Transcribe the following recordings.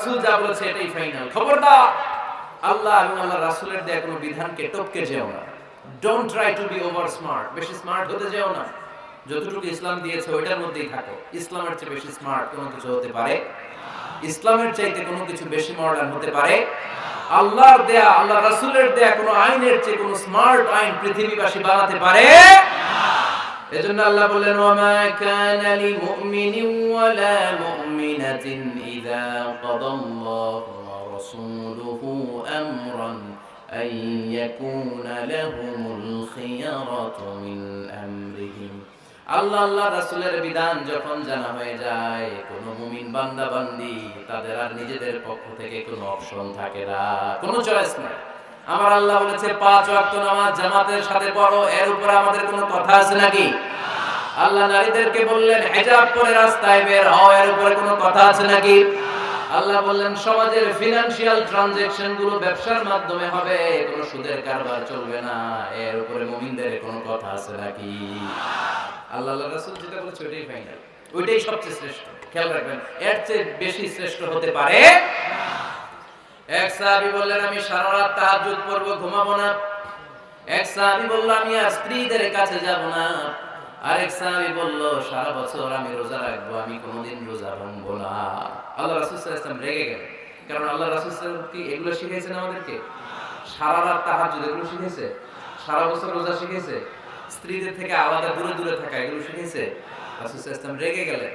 রাসূল যা বলেছে এটাই ফাইনাল খবরদার, আল্লাহ এবং আল্লাহ রাসূলের দেয়া কোনো বিধানকে টপকে যেও না। Don't try to be over smart বেশি স্মার্ট হতে যেও না। যতটুকু ইসলাম দিয়েছে ওইটার মধ্যেই থাকো। ইসলামের চেয়ে বেশি স্মার্ট কোনো কিছু হতে পারে? ইসলামের চাইতে কোনো কিছু বেশি মডার্ন হতে পারে? আল্লাহর দেয়া, আল্লাহ রাসূলের দেয়া কোনো আইনের চেয়ে কোনো স্মার্ট আইন পৃথিবীবাসী বানাতে পারে? এজন্য আল্লাহ বললেন ওয়ামা কানা লিমুমিনিন ওয়ালা মুমিনাতিন ইযা কাদাল্লাহু ওয়া রাসূলুহু আমরান আন ইয়াকুনা লাহুমুল খিয়ারাতু মিন আমরিহিম. আল্লাহ আল্লাহ রাসূলের বিধান যখন জানা হয়ে যায়, কোন মুমিন বান্দা বান্দি তাদের আর নিজেদের পক্ষ থেকে কোনো অপশন থাকে না, কোনো চয়েস নাই। আমার আল্লাহ বলেছে, পাঁচ ওয়াক্ত নামাজ জামাতের সাথে পড়ো, এর উপরে আমাদের কোনো কথা আছে নাকি? আল্লাহ নারীদেরকে বললেন, হেজাব পরে রাস্তায় বের হও, এর উপরে কোনো কথা আছে নাকি? আল্লাহ বললেন, সমাজের ফিনান্সিয়াল ট্রানজাকশনগুলো ব্যবসার মাধ্যমে হবে, কোনো সুদের কারবার চলবে না, এর উপরে মুমিনদের কোনো কথা আছে নাকি? আল্লাহ রাসূল যেটা বলেছে, ওইটাই ফাইনাল ওইটাই সবচেয়ে শ্রেষ্ঠ। খেয়াল রাখবেন, এর চেয়ে বেশি শ্রেষ্ঠ হতে পারে এক সাহাবী বললেন, আমি সারা রাত তাহাজ্জুদ পড়ব, ঘুমাবো না। এক সাহাবী বলল, আমি আর স্ত্রীদের কাছে যাব না। আরেক সাহাবী বলল, সারা বছর আমি রোজা রাখব, আমি কোনোদিন রোজা ভাঙবো না। আল্লাহ রাসূল সাল্লাল্লাহু রেগে গেলেন। কারণ আল্লাহ রাসূল সাল্লাল্লাহু কি এগুলো শিখিয়েছেন আমাদেরকে? সারা রাত তাহাজ্জুদ এগুলো শিখিয়েছে? সারা বছর রোজা শিখিয়েছে? স্ত্রীদের থেকে আলাদা দূরে দূরে থাকা এগুলো শিখিয়েছে? রাসূল সাল্লাল্লাহু রেগে গেলেন।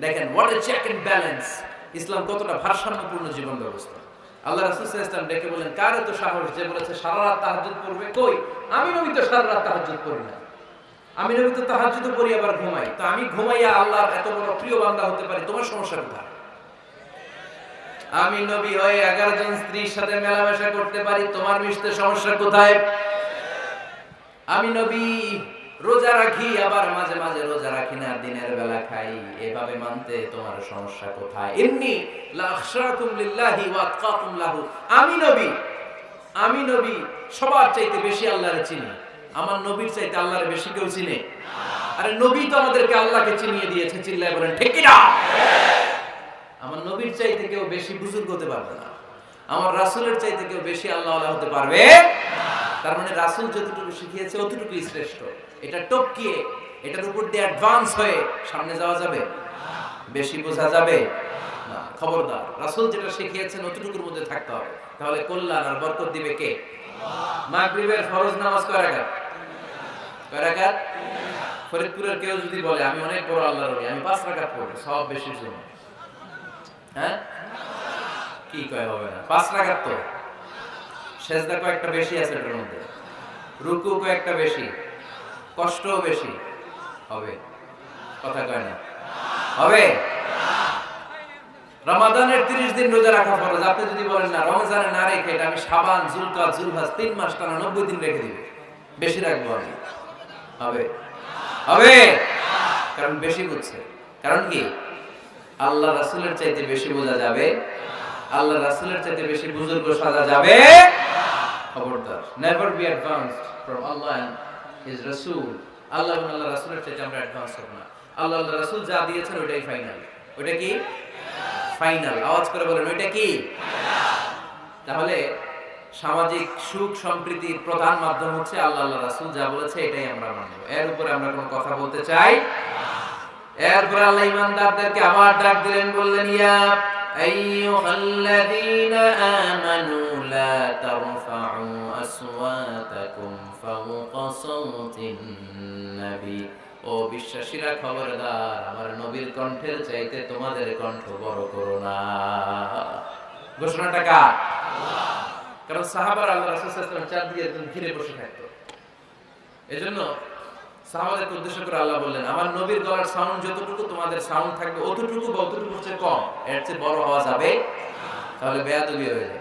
দেখেন হোয়াট এ চেক ব্যালেন্স ইসলাম কতটা ভারসাম্যপূর্ণ জীবন ব্যবস্থা। আল্লাহ রাসূল ওয়াসাল্লাম ডেকে বলেন কার এত সাহস যে বলেছে, সারা রাত তাহাজ্জুদ পড়বে? কই, আমি নবী তো সারা রাত তাহাজ্জুদ পড়ি না। আমি নবী তো তাহাজ্জুদ করি আবার ঘুমাই। তো আমি ঘুমাইয়া আল্লাহর এত বড় প্রিয় বান্দা হতে পারি, তোমার সমস্যা কোথায়? আমি নবী হয়ে এগারো জন স্ত্রীর সাথে মেলামেশা করতে পারি, তোমার মিশতে সমস্যা কোথায়? আমি নবী রোজা রাখি, আবার মাঝে মাঝে রোজা রাখি না, দিনের বেলা খাই। এভাবে মানতে তোমার সমস্যা কোথায়? এমনি আমি নবী আমি নবী, সবার চাইতে বেশি আল্লাহরে চিনি। আমার নবীর চাইতে আল্লাহরে বেশি কেউ চিনে? আরে নবী তো আমাদেরকে আল্লাহকে চিনিয়ে দিয়েছে, চিল্লায় বলেন, ঠিক না আমার নবীর চাইতে কেউ বেশি বুজুর্গ হতে পারবে না। আমার রাসুলের চাইতে কেউ বেশি আল্লাহ হতে পারবে? তার মানে রাসূল যতটুকু শিখিয়েছে, অতটুকুই শ্রেষ্ঠ। এটা টপকিয়ে, এটার উপর দিয়ে অ্যাডভান্স হয়ে সামনে যাওয়া যাবে? বেশি বোঝা যাবে? না, খবরদার। রাসূল যেটা শিখিয়েছেন, অতটুকুর মধ্যে থাকতে হবে। তাহলে কল্যাণ আর বরকত দিবে কে? মাগরিবের ফরজ নামাজ কয় রাকাত? ফরিদপুরের কেউ যদি বলে, আমি অনেক বড় আল্লাহর ওলি, আমি পাঁচ রাকাত পড়ব সব বেশির জন্য। হ্যাঁ? কি কয় হবে না? পাঁচ রাকাত তো। সেজদা কয়েকটা বেশি আছে এটার মধ্যে। রুকু কয়েকটা বেশি। কষ্টও বেশি। হবে। কথা কয় না। হবে। রমাদানের তিরিশ দিন রোজা রাখা ফরজ। আপনি যদি বলেন, না, রমজানে না রেখে এটা আমি সাবান জুলকা জুলহাস তিন মাস টানা নব্বই দিন রেখে দিবে। বেশি রাখব আমি। হবে। হবে। কারণ বেশি বুঝছে। কারণ কি? আল্লাহ রাসুলের চাইতে বেশি বোঝা যাবে। আল্লাহ রাসুলের চাইতে বেশি বুজুর্গ সাজা যাবে। খবরদার। Never be advanced from Allah his রাসূল আল্লাহ এবং আল্লাহ রাসূলের চাইতে আমরা অ্যাডভান্স হব না। আল্লাহ আল্লাহ রাসূল যা দিয়েছেন ওইটাই ফাইনাল ওইটা কি? ফাইনাল আওয়াজ করে বলেন, ওইটা কি? তাহলে সামাজিক সুখ সম্প্রীতির প্রধান মাধ্যম হচ্ছে আল্লাহ আল্লাহ রাসূল যা বলেছে এটাই আমরা মানব। এর উপরে আমরা কোনো কথা বলতে চাই? এরপরে আল্লাহ ইমানদারদেরকে আবার ডাক দিলেন, বললেন, ইয়া আইয়ুহাল্লাযীনা আমানু লা তারফাউ আসওয়াতাকুম ফাওকা সাওতিন নবী ও বিশ্বাসীরা খবরদার, আমার নবীর কণ্ঠের চাইতে তোমাদের কণ্ঠ বড় করো না ঘোষণাটা কার? কারণ সাহাবারা আল্লাহ রাসূল সাল্লাল্লাহু আলাইহি ওয়াসাল্লাম চারদিকে ঘিরে বসে থাকতো। এজন্য সাহাবাদেরকে উদ্দেশ্য করে আল্লাহ বললেন, আমার নবীর গলার সাউন্ড যতটুকু তোমাদের সাউন্ড থাকবে, অতটুকু বা অতটুকু হচ্ছে কম, এর চেয়ে বড় হওয়া যাবে তাহলে বেয়াদবি হয়ে যাবে